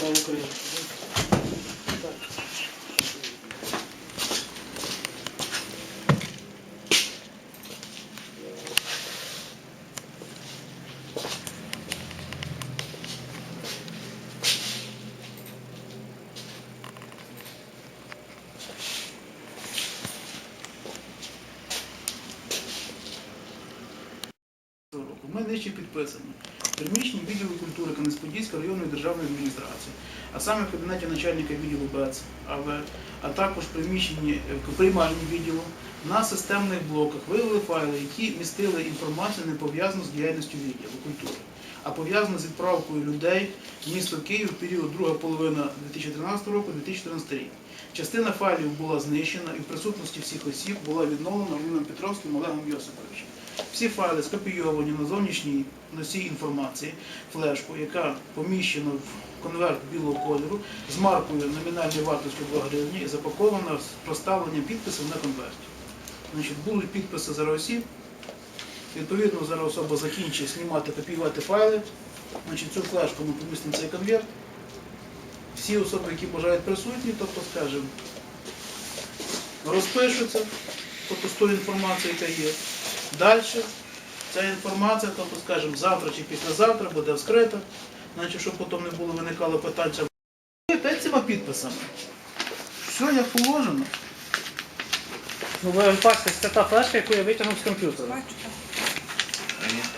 Слава Україні! Ми нижче підписані. Приміщення відділу культури Кам'янець-Подільської районної державної адміністрації, а саме в кабінеті начальника відділу БЕЦ АВ, а також приміщенні е, приймальні відділу на системних блоках виявили файли, які містили інформацію не пов'язану з діяльністю відділу культури, а пов'язану з відправкою людей в місто Київ в період друга половина 2013 року 2014 рік. Частина файлів була знищена і в присутності всіх осіб була відновлена Романом Петровським Олегом Йосиповичем. Всі файли скопійовані на зовнішній носій інформації, флешку, яка поміщена в конверт білого кольору з маркою номінальної вартості 2 гривні і запакована з проставленням підписів на конверті. Значить, будуть підписи зараз осіб. Відповідно, зараз особа закінчить знімати, копіювати файли. Значить, цю флешку ми помістимо цей конверт. Всі особи, які бажають присутні, тобто, скажімо, розпишуться, тобто з тою інформацією, яка є. Далі ця інформація, тобто, скажімо, завтра чи післязавтра буде вскрита, значить, щоб потім не було виникало питань. це Опять цими підписами. Все як положено. Ну ви бачите, це та флешка, яку я витягнув з комп'ютера.